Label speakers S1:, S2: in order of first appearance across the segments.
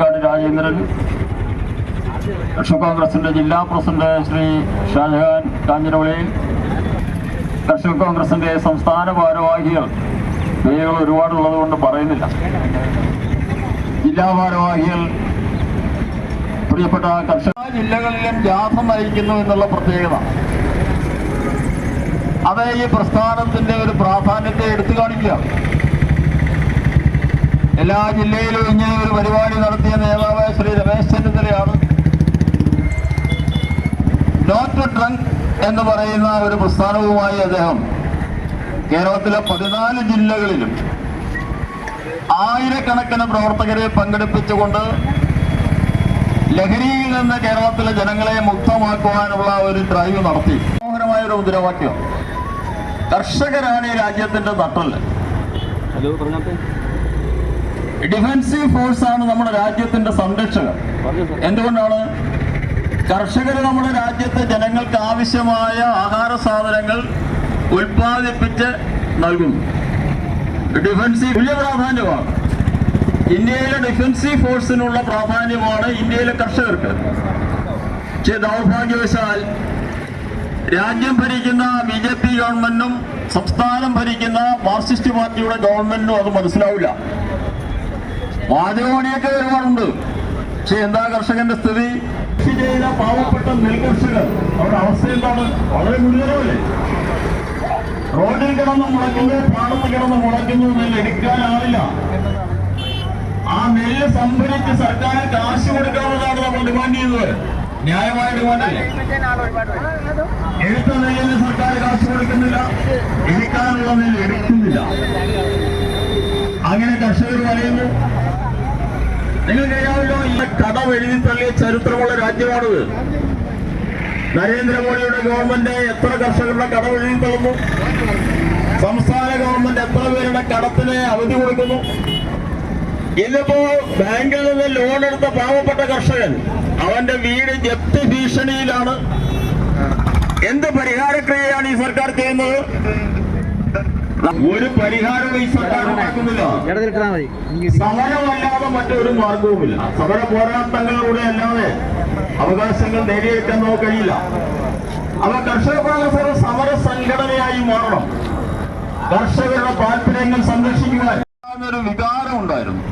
S1: കള്ളിക്കാട് രാജേന്ദ്രൻ കർഷക കോൺഗ്രസിന്റെ ജില്ലാ പ്രസിഡന്റ് ശ്രീ ഷാജഹാൻ കാഞ്ഞിരവളി കർഷക കോൺഗ്രസിന്റെ സംസ്ഥാന ഭാരവാഹികൾ. പേരുകൾ ഒരുപാടുള്ളത് കൊണ്ട് പറയുന്നില്ല. ജില്ലാ ഭാരവാഹികൾ പ്രിയപ്പെട്ട കർഷക ജില്ലകളിലും ജാഥ നയിക്കുന്നു എന്നുള്ള പ്രത്യേകത. അത് ഈ പ്രസ്ഥാനത്തിന്റെ ഒരു പ്രാധാന്യത്തെ എടുത്തു കാണിക്കുക. എല്ലാ ജില്ലയിലും ഇങ്ങനെ ഒരു പരിപാടി നടത്തിയ നേതാവ് ശ്രീ രമേശ് ചെന്നിത്തലയാണ്. നോട്ട് ട്രങ്ക് എന്ന് പറയുന്ന ഒരു പ്രസ്ഥാനവുമായി അദ്ദേഹം കേരളത്തിലെ പതിനാല് ജില്ലകളിലും ആയിരക്കണക്കിന് പ്രവർത്തകരെ പങ്കെടുപ്പിച്ചുകൊണ്ട് ലഹരിയിൽ നിന്ന് കേരളത്തിലെ ജനങ്ങളെ മുക്തമാക്കുവാനുള്ള ഒരു ഡ്രൈവ് നടത്തി. മനോഹരമായ ഒരു മുദ്രാവാക്യം. കർഷകരാണ് ഈ രാജ്യത്തിന്റെ നട്ടൽ
S2: ഹലോ
S1: ഡിഫൻസീവ് ഫോഴ്സ് ആണ് നമ്മുടെ രാജ്യത്തിന്റെ സംരക്ഷകർ. എന്തുകൊണ്ടാണ്? കർഷകർ നമ്മുടെ രാജ്യത്തെ ജനങ്ങൾക്ക് ആവശ്യമായ ആഹാര സാധനങ്ങൾ ഉൽപ്പാദിപ്പിച്ച് നൽകുന്നു. ഡിഫൻസീവ് തുല്യ പ്രാധാന്യമാണ്. ഇന്ത്യയിലെ ഡിഫൻസീവ് ഫോഴ്സിനുള്ള പ്രാധാന്യമാണ് ഇന്ത്യയിലെ കർഷകർക്ക്. പക്ഷേ ദൗർഭാഗ്യവശാൽ രാജ്യം ഭരിക്കുന്ന ബി ജെ പി ഗവൺമെന്റും സംസ്ഥാനം ഭരിക്കുന്ന മാർക്സിസ്റ്റ് പാർട്ടിയുടെ ഗവൺമെന്റും അത് മനസ്സിലാവില്ല. വാചകമണിയൊക്കെ ഒരുപാടുണ്ട് പക്ഷെ എന്താ കർഷകന്റെ സ്ഥിതി? കൃഷി ചെയ്യുന്ന പാവപ്പെട്ട നെൽകർഷകർ അവരുടെ അവസ്ഥ എന്താണ്? വളരെ ഗുരുതരമല്ലേ? റോഡിൽ കിടന്ന് മുളയ്ക്കുന്നു പാടത്ത് കിടന്ന് മുളയ്ക്കുന്നു നെല്ല് എടുക്കാനാവില്ല ആ നെല്ല് സംഭരിച്ച് സർക്കാർ കാശ് കൊടുക്കാനുള്ളതാണ് നമ്മൾ ഡിമാൻഡ് ചെയ്യുന്നത്. ന്യായമായ ഡിമാൻഡല്ലേ എടുത്ത നെല്ലിന് സർക്കാർ കാശ് കൊടുക്കുന്നില്ല. എടുക്കാനുള്ള നെല്ല് എടുക്കുന്നില്ല. അങ്ങനെ കർഷകർ പറയുന്നു നിങ്ങൾക്കറിയാമല്ലോ ഈ കടം എഴുതി തള്ളിയ ചരിത്രമുള്ള രാജ്യമാണിത്. നരേന്ദ്രമോദിയുടെ ഗവൺമെന്റ് എത്ര കർഷകരുടെ കടം എഴുതി തള്ളുന്നു? സംസ്ഥാന ഗവൺമെന്റ് എത്ര പേരുടെ കടത്തിന് അവധി കൊടുക്കുന്നു? ഇന്നിപ്പോ ബാങ്കിൽ നിന്ന് ലോൺ എടുത്ത പാവപ്പെട്ട കർഷകൻ അവന്റെ വീട് ജപ്തി ഭീഷണിയിലാണ്. എന്ത് പരിഹാരക്രിയയാണ് ഈ സർക്കാർ ചെയ്യുന്നത്? ഒരു പരിഹാരം ഈ സർക്കാർ ഉണ്ടാക്കുന്നില്ല. സമരമല്ലാതെ മറ്റൊരു മാർഗവുമില്ല. സമര പോരാട്ടങ്ങളിലൂടെ അല്ലാതെ അവകാശങ്ങൾ നേടിയെടുക്കാൻ നമുക്ക് കഴിയില്ല. അവ കർഷക പ്രവർത്തകർ സമര സംഘടനയായി മാറണം. കർഷകരുടെ താല്പര്യങ്ങൾ സംരക്ഷിക്കുവാൻ ഒരു വികാരം ഉണ്ടായിരുന്നു.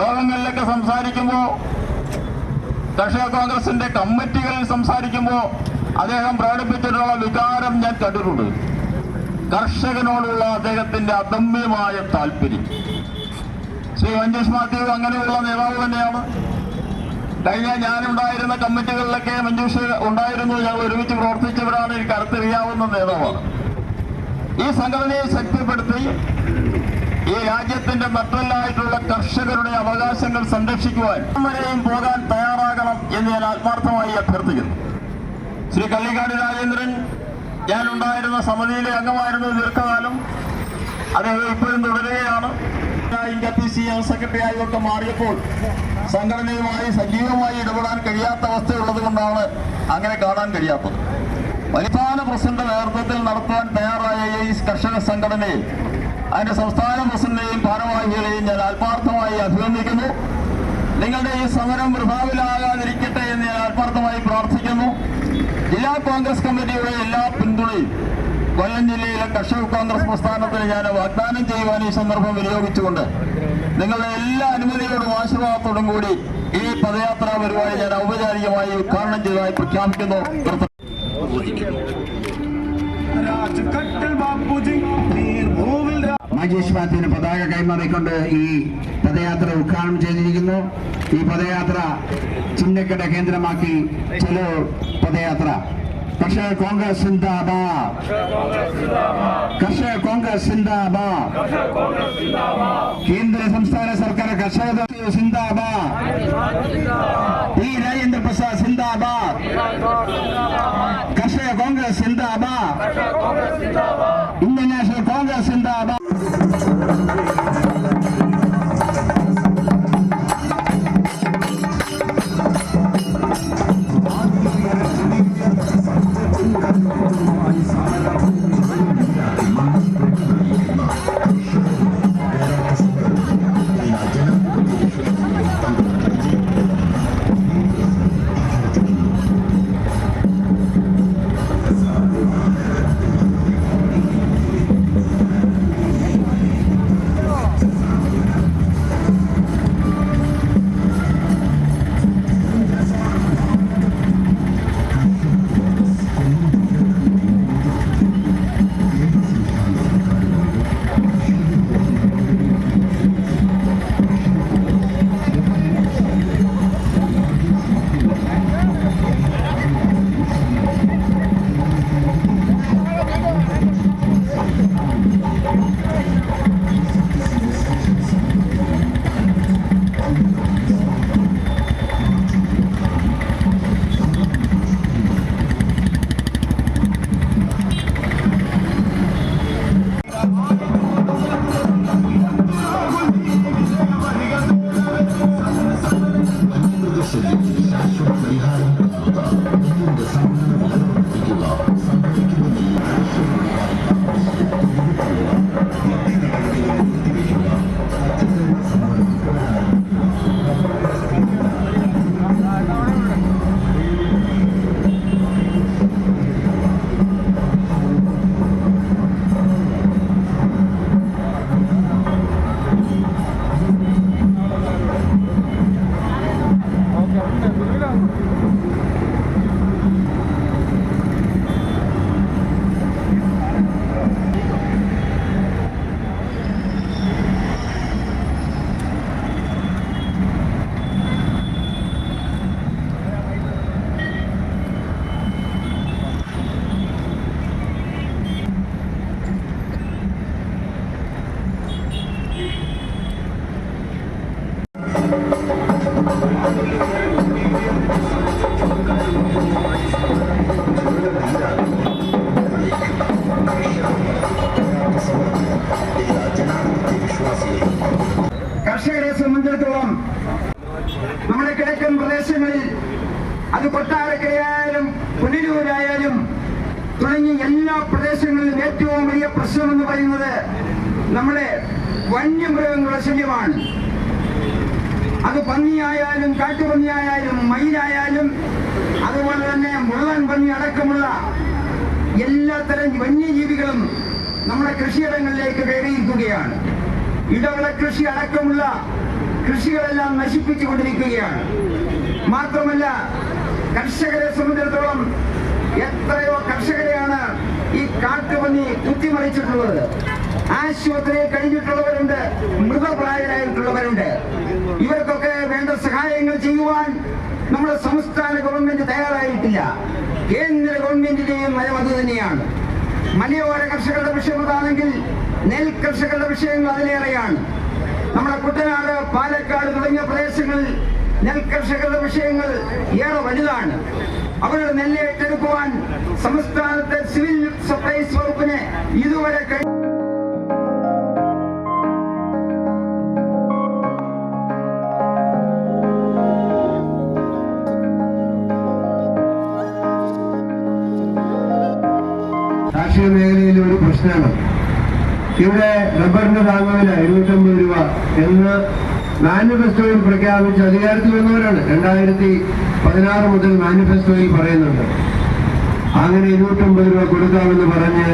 S1: യോഗങ്ങളിലൊക്കെ സംസാരിക്കുമ്പോ കർഷക കോൺഗ്രസിന്റെ കമ്മിറ്റികളിൽ സംസാരിക്കുമ്പോ അദ്ദേഹം പ്രകടിപ്പിച്ചിട്ടുള്ള വികാരം ഞാൻ കണ്ടിട്ടുണ്ട്. കർഷകനോടുള്ള അദ്ദേഹത്തിന്റെ അദമ്യമായ താല്പര്യം. ശ്രീ മഞ്ജുഷ് മാത്യു അങ്ങനെയുള്ള നേതാവ് തന്നെയാണ്. കഴിഞ്ഞ ഞാനുണ്ടായിരുന്ന കമ്മിറ്റികളിലൊക്കെ മഞ്ജുഷ് ഉണ്ടായിരുന്നു. ഞങ്ങൾ ഒരുമിച്ച് പ്രവർത്തിച്ചവരാണ്. എനിക്ക് അടുത്തറിയാവുന്ന നേതാവാണ്. ഈ സംഘടനയെ ശക്തിപ്പെടുത്തി ഈ രാജ്യത്തിന്റെ നട്ടലായിട്ടുള്ള കർഷകരുടെ അവകാശങ്ങൾ സംരക്ഷിക്കുവാൻ വരെയും പോകാൻ തയ്യാറാകണം എന്ന് ഞാൻ ആത്മാർത്ഥമായി അഭ്യർത്ഥിക്കുന്നു. ശ്രീ കള്ളിക്കാട് രാജേന്ദ്രൻ ഞാൻ ഉണ്ടായിരുന്ന സമിതിയിലെ അംഗമായിരുന്നു ദീർഘകാലം. അദ്ദേഹം ഇപ്പോഴും തുടരുകയാണ്. India P C M secretary ആയി ഒക്കെ മാറിയപ്പോൾ സംഘടനയുമായി സജീവമായി ഇടപെടാൻ കഴിയാത്ത അവസ്ഥയുള്ളത് കൊണ്ടാണ് അങ്ങനെ കാണാൻ കഴിയാത്തത്. വലിപ്പാന പ്രസിഡന്റ് നേതൃത്വത്തിൽ നടത്താൻ തയ്യാറായ ഈ കർഷക സംഘടനയിൽ അതിന്റെ സംസ്ഥാന പ്രസിഡന്റിനെയും ഭാരവാഹികളെയും ഞാൻ ആത്മാർത്ഥമായി അഭിനന്ദിക്കുന്നു. നിങ്ങളുടെ ഈ സമരം പ്രഭാവിലാകാതിരിക്കട്ടെ എന്ന് ഞാൻ ആത്മാർത്ഥമായി പ്രാർത്ഥിക്കുന്നു. ജില്ലാ കോൺഗ്രസ് കമ്മിറ്റിയുടെ എല്ലാ പിന്തുണയും കൊല്ലം ജില്ലയിലെ കർഷക കോൺഗ്രസ് പ്രസ്ഥാനത്തിന് ഞാൻ വാഗ്ദാനം ചെയ്യുവാൻ ഈ സന്ദർഭം വിനിയോഗിച്ചുകൊണ്ട് നിങ്ങളുടെ എല്ലാ അനുമതിയോടും ആശീർവാദത്തോടും കൂടി ഈ പദയാത്രാ പരിപാടി ഞാൻ ഔപചാരികമായി ഉദ്ഘാടനം ചെയ്തതായി പ്രഖ്യാപിക്കുന്നു.
S3: മജീഷ് മാത്യുവിന് പതാക കൈമാറിക്കൊണ്ട് ഈ പദയാത്ര ഉദ്ഘാടനം ചെയ്തിരിക്കുന്നു. ഈ പദയാത്ര ചിന്നക്കട കേന്ദ്രമാക്കി ചലോ പദയാത്ര. കർഷക കോൺഗ്രസ് സിന്ദാബാദ്. കർഷക കോൺഗ്രസ് സിന്ദാബാദ്. കേന്ദ്ര സംസ്ഥാന സർക്കാർ കർഷക സിന്ദാബാദ്. പി രാജേന്ദ്ര പ്രസാദ് സിന്ദാബാദ്. കർഷക കോൺഗ്രസ് സിന്ദാബാദ്. ഇന്ത്യൻ
S4: വന്യമൃഗങ്ങളുടെ ശല്യമാണ്. അത് പന്നിയായാലും കാട്ടുപന്നിയായാലും മയിലായാലും അതുപോലെ തന്നെ മുള്ളൻ പന്നി അടക്കമുള്ള എല്ലാത്തരം വന്യജീവികളും നമ്മുടെ കൃഷിയിടങ്ങളിലേക്ക് കയറിയിരിക്കുകയാണ്. ഇടവിള കൃഷി അടക്കമുള്ള കൃഷികളെല്ലാം നശിപ്പിച്ചുകൊണ്ടിരിക്കുകയാണ് മാത്രമല്ല കർഷകരെ സംബന്ധിച്ചിടത്തോളം എത്രയോ കർഷകരെയാണ് ഈ കാട്ടുപന്നി കുത്തിമറിച്ചിട്ടുള്ളത്. ആശുപത്രിയിൽ കഴിഞ്ഞിട്ടുള്ളവരുണ്ട് മൃതപ്രായരായിട്ടുള്ളവരുണ്ട്. ഇവർക്കൊക്കെ വേണ്ട സഹായങ്ങൾ ചെയ്യുവാൻ നമ്മുടെ സംസ്ഥാന ഗവൺമെന്റ് തയ്യാറായിട്ടില്ല. കേന്ദ്ര ഗവൺമെന്റിന്റെയും നയം അത് തന്നെയാണ്. മലയോര കർഷകരുടെ വിഷയം അതാണെങ്കിൽ നെൽ കർഷകരുടെ വിഷയങ്ങൾ അതിലേറെയാണ്. നമ്മുടെ കുട്ടനാട് പാലക്കാട് തുടങ്ങിയ പ്രദേശങ്ങളിൽ നെൽ കർഷകരുടെ വിഷയങ്ങൾ ഏറെ വലുതാണ്. അവരുടെ നെല്ല് ഏറ്റെടുക്കുവാൻ സംസ്ഥാനത്തെ സിവിൽ സപ്ലൈസ് വകുപ്പിന് ഇതുവരെ കഴി
S3: കാർഷിക മേഖലയിലെ ഒരു പ്രശ്നമാണ്. ഇവിടെ റബ്ബറിന്റെ താങ്ങുവില ഇരുന്നൂറ്റമ്പത് രൂപ എന്ന് മാനിഫെസ്റ്റോയിൽ പ്രഖ്യാപിച്ച് അധികാരത്തിൽ വന്നവരാണ്. രണ്ടായിരത്തി പതിനാറ് മുതൽ മാനിഫെസ്റ്റോയിൽ പറയുന്നുണ്ട്. അങ്ങനെ ഇരുന്നൂറ്റമ്പത് രൂപ കൊടുക്കാമെന്ന് പറഞ്ഞ്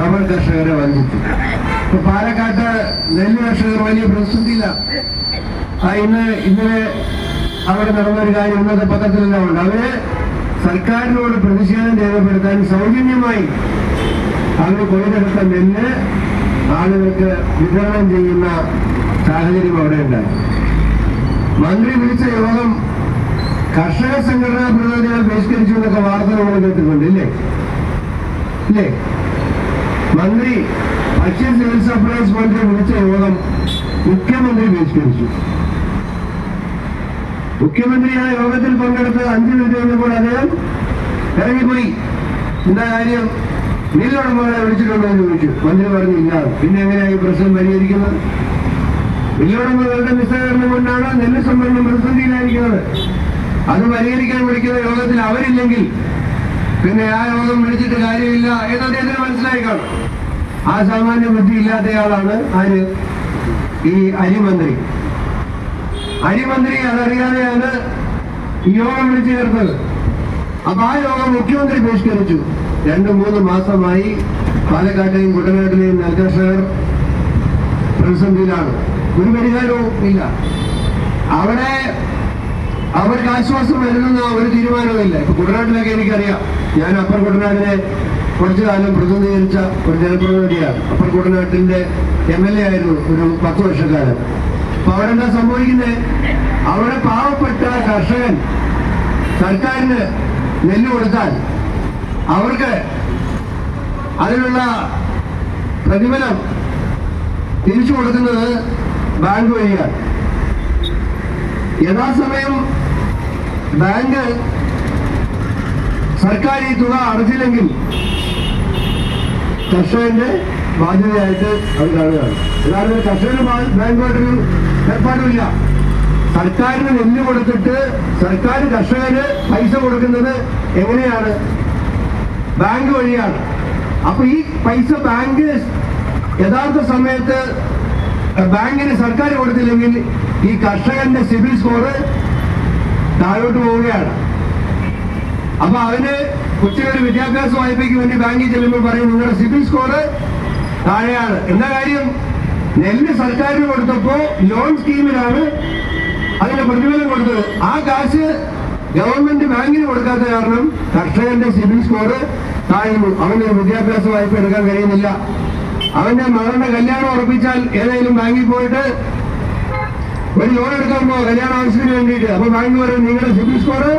S3: റബ്ബർ കർഷകരെ വഞ്ചിച്ചു. ഇപ്പൊ പാലക്കാട്ട് നെല്ല് കർഷകർ വലിയ പ്രതിസന്ധിയില്ല ഇന്ന് ഇന്നലെ അവിടെ നടന്നൊരു കാര്യം ഇന്നത്തെ പത്രത്തിലെല്ലാം ഉണ്ട്. അവർ സർക്കാരിനോട് പ്രതിഷേധം രേഖപ്പെടുത്താൻ സൗജന്യമായി അവർ കൊയ്തെടുത്ത നെല്ല് ആളുകൾക്ക് വിതരണം ചെയ്യുന്ന സാഹചര്യം അവിടെ ഉണ്ടായി മന്ത്രി വിളിച്ച യോഗം കർഷക സംഘടനാ പ്രതിനിധികൾ ബഹിഷ്കരിച്ചു എന്നൊക്കെ വാർത്ത നമ്മൾ കേട്ടിട്ടുണ്ട് ഇല്ലേ? ഇല്ലേ? മന്ത്രി ഭക്ഷ്യ സിവിൽ സപ്ലൈസ് മന്ത്രി വിളിച്ച യോഗം മുഖ്യമന്ത്രി ബഹിഷ്കരിച്ചു. മുഖ്യമന്ത്രി ആ യോഗത്തിൽ പങ്കെടുത്ത് അഞ്ചു മിനിറ്റ് കഴിഞ്ഞപ്പോൾ അദ്ദേഹം ഇറങ്ങിപ്പോയി. എന്താ കാര്യം? മില്ലുടമകളെ വിളിച്ചിട്ടുണ്ടോ എന്ന് ചോദിച്ചു. മന്ത്രി പറഞ്ഞു ഇല്ല. പിന്നെ എങ്ങനെയാണ് ഈ പ്രശ്നം പരിഹരിക്കുന്നത്? മില്ലുടമകളുടെ നിസ്സഹകരണം കൊണ്ടാണ്? നെല്ല് സംഭരണം പ്രതിസന്ധിയിലായിരിക്കുന്നത്. അത് പരിഹരിക്കാൻ വിളിക്കുന്ന യോഗത്തിൽ അവരില്ലെങ്കിൽ പിന്നെ ആ യോഗം വിളിച്ചിട്ട് കാര്യമില്ല എന്ന് അദ്ദേഹത്തിന് മനസ്സിലായി കാണും? ആ സാമാന്യ ബുദ്ധി ഇല്ലാത്തയാളാണ് ആര്? ഈ അരിമന്ത്രി. അരിമന്ത്രി അതറിയാതെയാണ് ഈ യോഗം വിളിച്ചു ചേർത്തത്. അപ്പൊ ആ യോഗം മുഖ്യമന്ത്രി ബഹിഷ്കരിച്ചു. രണ്ടു മൂന്ന് മാസമായി പാലക്കാട്ടെയും കുട്ടനാട്ടിലെയും നെൽകർഷകർ പ്രതിസന്ധിയിലാണ്. ഒരു പരിഹാരവും ഇല്ല. അവിടെ അവർക്ക് ആശ്വാസം വരുന്ന ഒരു തീരുമാനമില്ല ഇപ്പൊ കുട്ടനാട്ടിലൊക്കെ എനിക്കറിയാം. ഞാൻ അപ്പർ കുട്ടനാടിനെ കുറച്ചു കാലം പ്രതിനിധീകരിച്ച ഒരു ജനപ്രതിനിധിയാണ്. അപ്പർ കുട്ടനാട്ടിന്റെ എം എൽ എ ആയിരുന്നു ഒരു പത്ത് വർഷക്കാലം അപ്പൊ അവിടെ എന്താ സംഭവിക്കുന്നത് അവിടെ പാവപ്പെട്ട കർഷകൻ സർക്കാരിന് നെല്ല് കൊടുത്താൽ അവർക്ക് അതിനുള്ള പ്രതിഫലം തിരിച്ചു കൊടുക്കുന്നത് ബാങ്ക് വഴിയാണ്. യഥാസമയം ബാങ്ക് സർക്കാർ ഈ തുക അടച്ചില്ലെങ്കിൽ കർഷകന്റെ ബാധ്യതയായിട്ട് അത് കാണുകയാണ്. യഥാർത്ഥത്തിൽ കർഷകന് ബാങ്കുമായിട്ടൊരു ഏർപ്പാടുമില്ല. സർക്കാരിന് നെല്ല് കൊടുത്തിട്ട് സർക്കാർ കർഷകന് പൈസ കൊടുക്കുന്നത് എങ്ങനെയാണ്? ബാങ്ക് വഴിയാണ്. അപ്പൊ ഈ പൈസ ബാങ്ക് യഥാർത്ഥ സമയത്ത് ബാങ്കിന് സർക്കാർ കൊടുത്തില്ലെങ്കിൽ ഈ കർഷകന്റെ സിവിൽ സ്കോറ് താഴോട്ട് പോവുകയാണ്. അപ്പൊ അവന് കുട്ടികളുടെ വിദ്യാഭ്യാസ വായ്പയ്ക്ക് വേണ്ടി ബാങ്കിൽ ചെല്ലുമ്പോൾ പറയും നിങ്ങളുടെ സിവിൽ സ്കോറ് താഴെയാണ്. എന്താ കാര്യം? നെല്ല് സർക്കാരിന് കൊടുത്തപ്പോ ലോൺ സ്കീമിലാണ് അതിന്റെ പ്രതിഫലം കൊടുത്തത്. ആ കാശ് ഗവൺമെന്റ് ബാങ്കിന് കൊടുക്കാത്ത കാരണം കർഷകന്റെ സിബിൽ സ്കോറ് താഴുന്നു. അവന് വിദ്യാഭ്യാസ വായ്പ എടുക്കാൻ കഴിയുന്നില്ല. അവന്റെ മകളുടെ കല്യാണം ഉറപ്പിച്ചാൽ ഏതെങ്കിലും ബാങ്കിൽ പോയിട്ട് ഒരു ലോൺ എടുക്കാൻ പോവാ കല്യാണ ആവശ്യത്തിന് വേണ്ടിയിട്ട്. അപ്പൊ ബാങ്ക് പറയും നിങ്ങളുടെ സിബിൽ സ്കോറ്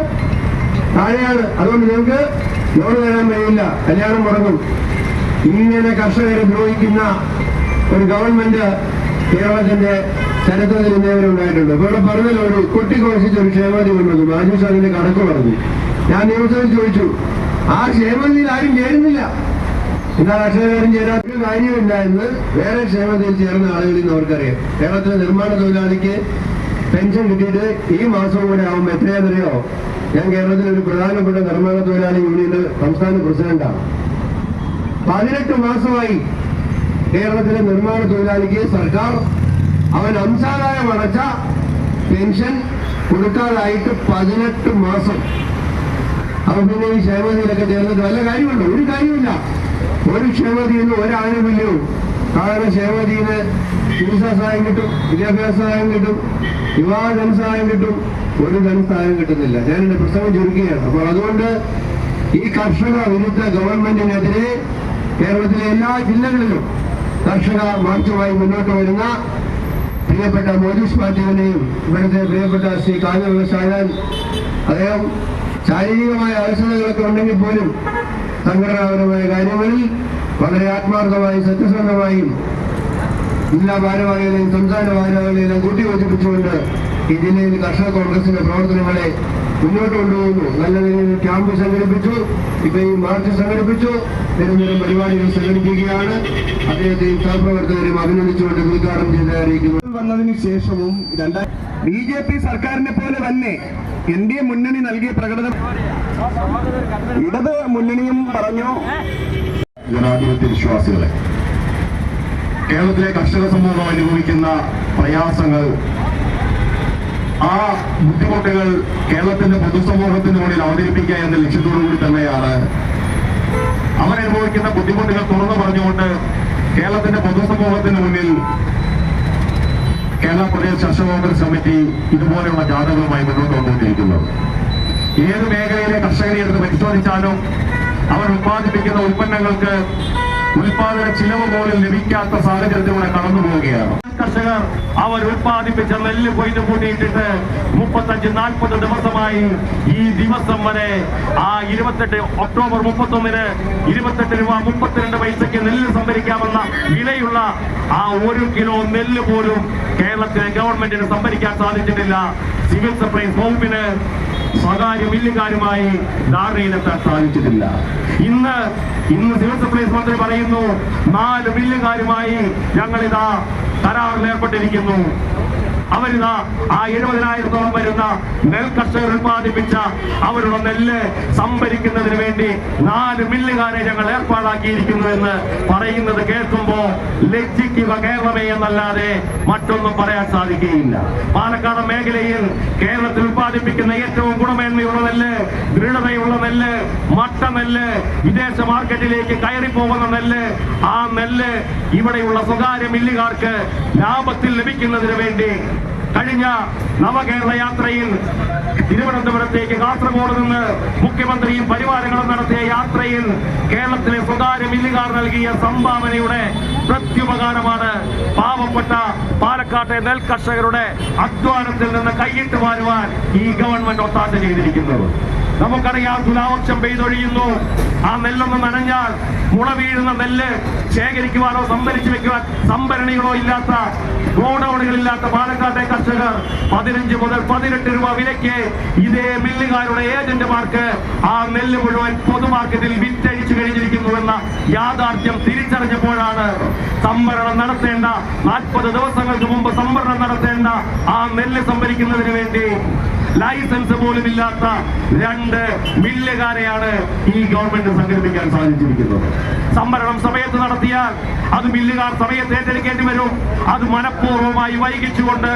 S3: താഴെയാണ്. അതുകൊണ്ട് നിങ്ങൾക്ക് ലോൺ തരാൻ കഴിയില്ല. കല്യാണം മുടങ്ങും. ഇങ്ങനെ കർഷകരെ ദ്രോഹിക്കുന്ന ഒരു ഗവൺമെന്റ് കേരളത്തിന്റെ ചരിത്രത്തിൽ ഇന്നേവരെ ഉണ്ടായിട്ടുണ്ട് ഇപ്പൊ ഇവിടെ പറഞ്ഞല്ലോ ഒരു കൊട്ടിക്കൊഴിച്ച ഒരു ക്ഷേമാതി കൊണ്ടുവന്നു. മാജു സാറിന്റെ കണക്ക് പറഞ്ഞു. ഞാൻ നിയമസഭയിൽ ചോദിച്ചു ആ ക്ഷേമത്തിൽ ആരും ചേരുന്നില്ല. എന്നാൽ അക്ഷരകാരും ചേരാത്ത കാര്യമില്ല എന്ന് വേറെ ക്ഷേമത്തിൽ ചേർന്ന ആളുകളിൽ നിന്ന് അവർക്കറിയാം. കേരളത്തിലെ നിർമ്മാണ തൊഴിലാളിക്ക് പെൻഷൻ കിട്ടിയിട്ട് ഈ മാസം കൂടെ ആവുമ്പോൾ എത്രയാണെന്നറിയോ? ഞാൻ കേരളത്തിലെ ഒരു പ്രധാനപ്പെട്ട നിർമ്മാണ തൊഴിലാളി യൂണിയന്റെ സംസ്ഥാന പ്രസിഡന്റാണ്. പതിനെട്ട് മാസമായി കേരളത്തിലെ നിർമ്മാണ തൊഴിലാളിക്ക് സർക്കാർ അവൻ അഞ്ചാറായ അടച്ച പെൻഷൻ കൊടുക്കാതായിട്ട് പതിനെട്ട് മാസം. അപ്പൊ പിന്നെ ഈ ക്ഷേമതിയിലൊക്കെ ചേർന്നിട്ട് വല്ല കാര്യമുണ്ടോ? ഒരു കാര്യമില്ല ഒരു ക്ഷേമതിയിൽ നിന്ന് ഒരാനുകൂല്യവും കാരണം ക്ഷേമതിന് ചികിത്സാ സഹായം കിട്ടും വിദ്യാഭ്യാസ സഹായം കിട്ടും വിവാഹ ധനസഹായം കിട്ടും. ഒരു ധനസഹായം കിട്ടുന്നില്ല. ഞാൻ എന്റെ പ്രസംഗം ചുരുക്കുകയാണ്. അപ്പോൾ അതുകൊണ്ട് ഈ കർഷക വിരുദ്ധ ഗവൺമെന്റിനെതിരെ കേരളത്തിലെ എല്ലാ ജില്ലകളിലും കർഷക മാർച്ചുമായി മുന്നോട്ട് വരുന്ന പ്രിയപ്പെട്ട മോദീഷ് മാത്യുവിനെയും ഇവിടുത്തെ പ്രിയപ്പെട്ട ശ്രീ കാവ്യ വ്യവസായം അദ്ദേഹം ശാരീരികമായ ആവശ്യതകളൊക്കെ ഉണ്ടെങ്കിൽ പോലും സംഘടനാപരമായ കാര്യങ്ങളിൽ വളരെ ആത്മാർത്ഥമായും സത്യസന്ധമായും ജില്ലാ ഭാരവാഹികളെയും സംസ്ഥാന ഭാരവാഹികളെയും കൂട്ടിയോജിപ്പിച്ചുകൊണ്ട് ഈ ജില്ലയിൽ കർഷക കോൺഗ്രസിന്റെ പ്രവർത്തനങ്ങളെ മുന്നോട്ട് കൊണ്ടുപോകുന്നു. നല്ല നിലയിൽ ക്യാമ്പ് സംഘടിപ്പിച്ചു. ഇപ്പൊ ഈ മാർച്ച് സംഘടിപ്പിച്ചു. നിരന്തരം പരിപാടികൾ സംഘടിപ്പിക്കുകയാണ്. അദ്ദേഹത്തെയും സഹപ്രവർത്തകരെയും അഭിനന്ദിച്ചുകൊണ്ട് ഉദ്ഘാടനം ചെയ്ത് അറിയിക്കുന്നു.
S5: വന്നതിന് ശേഷവും ബി ജെ പി സർക്കാരിനെ പോലെ തന്നെ എൻ ഡി എ മുന്നണി നൽകിയ പ്രകടനം ഇടത് മുന്നണിയും പറഞ്ഞു.
S6: ജനാധിപത്യ വിശ്വാസികളെ കേരളത്തിലെ കർഷക സമൂഹം അനുഭവിക്കുന്ന പ്രയാസങ്ങൾ ആ ബുദ്ധിമുട്ടുകൾ കേരളത്തിന്റെ പൊതുസമൂഹത്തിന് മുന്നിൽ അവതരിപ്പിക്കുക എന്ന ലക്ഷ്യത്തോടു കൂടി തന്നെയാണ്. അവരനുഭവിക്കുന്ന ബുദ്ധിമുട്ടുകൾ തുറന്നു പറഞ്ഞുകൊണ്ട് കേരളത്തിന്റെ പൊതുസമൂഹത്തിന് മുന്നിൽ കേരള പ്രദേശ് കർഷക കോൺഗ്രസ് കമ്മിറ്റി ഇതുപോലെയുള്ള ജാഥകളുമായി മുന്നോട്ട് കൊണ്ടുകൊണ്ടിരിക്കുന്നത് ഏത് മേഖലയിലെ കർഷകരെ എടുത്ത് പരിശോധിച്ചാലും അവർ ഉത്പാദിപ്പിക്കുന്ന ഉൽപ്പന്നങ്ങൾക്ക് ഉൽപാദന ചിലവ് പോലും ലഭിക്കാത്ത സാഹചര്യത്തിലൂടെ കടന്നു പോവുകയാണ് കർഷകർ അവർ ഉത്പാദിപ്പിച്ച നെല്ല് കൊയ്ത് കൂട്ടിയിട്ടിട്ട് മുപ്പത്തഞ്ച് നാൽപ്പത് ദിവസമായി ഈ ദിവസം വരെ ആ ഇരുപത്തെട്ട് ഒക്ടോബർ മുപ്പത്തൊന്നിന് ഇരുപത്തെട്ട് രൂപ മുപ്പത്തിരണ്ട് പൈസയ്ക്ക് നെല്ല് സംഭരിക്കാമെന്ന വിലയുള്ള ആ ഒരു കിലോ നെല്ല് പോലും കേരളത്തിലെ ഗവൺമെന്റിന് സംഭരിക്കാൻ സാധിച്ചിട്ടില്ല. സിവിൽ സപ്ലൈസ് വകുപ്പിന് സ്വകാര്യ മില്ലുകാരുമായി ധാരണയിലെത്താൻ സാധിച്ചിട്ടില്ല. ഇന്ന് ഇന്ന് സിവിൽ സപ്ലൈസ് മന്ത്രി പറയുന്നു നാല് മില്ലുകാരുമായി ഞങ്ങളിതാ കരാറിൽ ഏർപ്പെട്ടിരിക്കുന്നു. അവരിതാ ആ എഴുപതിനായിരത്തോളം വരുന്ന നെൽകർഷകർ ഉത്പാദിപ്പിച്ച അവരുടെ നെല്ല് സംഭരിക്കുന്നതിന് വേണ്ടി നാല് മില്ലുകാരെ ഞങ്ങൾ ഏർപ്പാടാക്കിയിരിക്കുന്നു എന്ന് പറയുന്നത് കേൾക്കുമ്പോൾ ലജ്ജിക്കുക കേരളമേ എന്നല്ലാതെ മറ്റൊന്നും പറയാൻ സാധിക്കുകയില്ല. പാലക്കാട് മേഖലയിൽ കേരളത്തിൽ ഉത്പാദിപ്പിക്കുന്ന ഏറ്റവും ഗുണമേന്മയുള്ള നെല്ല് ദൃഢതയുള്ള നെല്ല് മട്ട നെല്ല് വിദേശ മാർക്കറ്റിലേക്ക് കയറി പോകുന്ന നെല്ല് ആ നെല്ല് ഇവിടെയുള്ള സ്വകാര്യ മില്ലുകാർക്ക് ലാഭത്തിൽ ലഭിക്കുന്നതിന് വേണ്ടി കഴിഞ്ഞ നവകേരള യാത്രയിൽ തിരുവനന്തപുരത്തേക്ക് കാസർഗോഡ് നിന്ന് മുഖ്യമന്ത്രിയും പരിവാരങ്ങളും നടത്തിയ യാത്രയിൽ കേരളത്തിലെ സ്വകാര്യ മില്ലുകാർ നൽകിയ സംഭാവനയുടെ പ്രത്യുപകാരമാണ് പാവപ്പെട്ട പാലക്കാട്ടെ നെൽ കർഷകരുടെ അധ്വാനത്തിൽ നിന്ന് കൈയിട്ട് മാറുവാൻ ഈ ഗവൺമെന്റ് ഒത്താശ ചെയ്തിരിക്കുന്നത്. നമുക്കറിയാം തുലാവർഷം പെയ്തൊഴിയുന്നു. ആ നെല്ലൊന്ന് നനഞ്ഞാൽ മുള വീഴുന്ന നെല്ല് ശേഖരിക്കുവാനോ സംഭരിച്ചു വെക്കുവാൻ സംഭരണികളോ ഇല്ലാത്ത ഗോഡൌണുകളില്ലാത്ത പാലക്കാട്ടെ കർഷകർ പതിനഞ്ച് മുതൽ പതിനെട്ട് രൂപ വിലയ്ക്ക് ഇതേ മില്ലുകാരുടെ ഏജന്റുമാർക്ക് ആ നെല്ല് മുഴുവൻ പൊതുമാർക്കറ്റിൽ വിറ്റഴിച്ചു കഴിഞ്ഞിരിക്കുന്നുവെന്ന യാഥാർത്ഥ്യം തിരിച്ചറിഞ്ഞപ്പോഴാണ് സംഭരണം നടത്തേണ്ട നാൽപ്പത് ദിവസങ്ങൾക്ക് മുമ്പ് സംഭരണം നടത്തേണ്ട ആ നെല്ല് സംഭരിക്കുന്നതിന് വേണ്ടി ലൈസൻസ് പോലും ഇല്ലാത്ത രണ്ട് മില്ലുകാരെയാണ് ഈ ഗവൺമെന്റ് സംഘടിപ്പിക്കാൻ സാധിച്ചിരിക്കുന്നത്. സംവരണം സമയത്ത് നടത്തിയാൽ അത് മില്ലുകാർ സമയത്ത് ഏറ്റെടുക്കേണ്ടി വരും. അത് മനഃപൂർവമായി വൈകിച്ചുകൊണ്ട്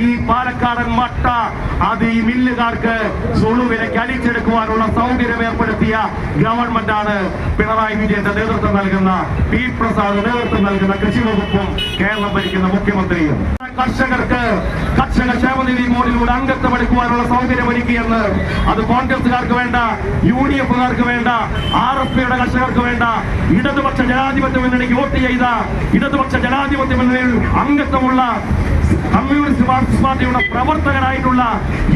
S6: ഈ പാലക്കാടൻ മട്ട അത് ഈ മില്ലുകാർക്ക് സുളുവിലേക്ക് അടിച്ചെടുക്കുവാനുള്ള സൗകര്യം ഏർപ്പെടുത്തിയ ഗവൺമെന്റ് ആണ് പിണറായി വിജയന്റെ നേതൃത്വം നൽകുന്ന പി പ്രസാദ് നേതൃത്വം നൽകുന്ന കൃഷി വകുപ്പും കേരളം ഭരിക്കുന്ന മുഖ്യമന്ത്രിയും. കർഷകർക്ക് കർഷക ക്ഷേമനിധി മോഡിലൂടെ അംഗത്വം എടുക്കുവാനുള്ള സൗകര്യം ഒരുക്കിയെന്ന് അത് കോൺഗ്രസുകാർക്ക് വേണ്ട യു ഡി എഫുകാർക്ക് വേണ്ട ആർ എസ് പിയുടെ കർഷകർക്ക് വേണ്ട ഇടതുപക്ഷ ജനാധിപത്യ മുന്നണിക്ക് വോട്ട് ചെയ്ത ഇടതുപക്ഷ ജനാധിപത്യ മുന്നണിയിൽ അംഗത്വമുള്ള കമ്മ്യൂണിസ്റ്റ് മാർക്സിസ്റ്റ് പാർട്ടിയുടെ പ്രവർത്തകരായിട്ടുള്ള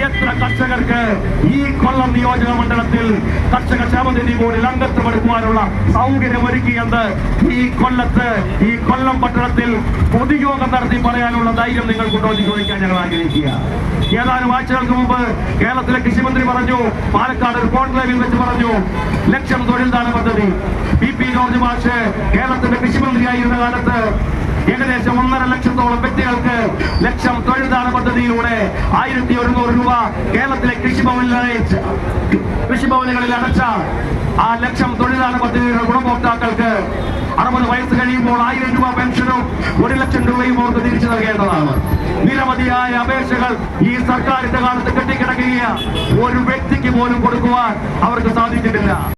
S6: എത്ര കർഷകർക്ക് ഈ കൊല്ലം നിയോജക മണ്ഡലത്തിൽ കർഷക ക്ഷേമനിധി ബോർഡിൽ അംഗത്വം എടുക്കുവാനുള്ള സൗകര്യം ഒരുക്കിയത് ഈ കൊല്ലത്ത് ഈ കൊല്ലം പട്ടണത്തിൽ പൊതുയോഗം നടത്തി പറയാനുള്ള ധൈര്യം നിങ്ങൾക്കുണ്ടോ എന്ന് ചോദിക്കാൻ ഞങ്ങൾ ആഗ്രഹിക്കുക ഏതാനും ആഴ്ചകൾക്ക് മുമ്പ് കേരളത്തിലെ കൃഷിമന്ത്രി പറഞ്ഞു പാലക്കാട് ഒരു കോൺക്ലേവിൽ വെച്ച് പറഞ്ഞു ലക്ഷം തൊഴിൽദാന പദ്ധതി. പി പി ജോർജ് മാഷ് കേരളത്തിന്റെ കൃഷിമന്ത്രിയായിരുന്ന കാലത്ത് ഏകദേശം ഒന്നര ലക്ഷത്തോളം വ്യക്തികൾക്ക് ലക്ഷം തൊഴിൽദാന പദ്ധതിയിലൂടെ ആയിരത്തി ഒരുന്നൂറ് രൂപ കേരളത്തിലെ കൃഷിഭവനിലെ കൃഷിഭവനുകളിൽ അടച്ച ആ ലക്ഷം തൊഴിൽദാന പദ്ധതിയുടെ ഗുണഭോക്താക്കൾക്ക് അറുപത് വയസ്സ് കഴിയുമ്പോൾ ആയിരം രൂപ പെൻഷനും ഒരു ലക്ഷം രൂപയും അവർക്ക് തിരിച്ചു നൽകേണ്ടതാണ്. നിരവധിയായ അപേക്ഷകൾ ഈ സർക്കാരിന്റെ കാലത്ത് കെട്ടിക്കിടക്കുകയാണ്. ഒരു വ്യക്തിക്ക് പോലും കൊടുക്കുവാൻ അവർക്ക് സാധിച്ചിട്ടില്ല.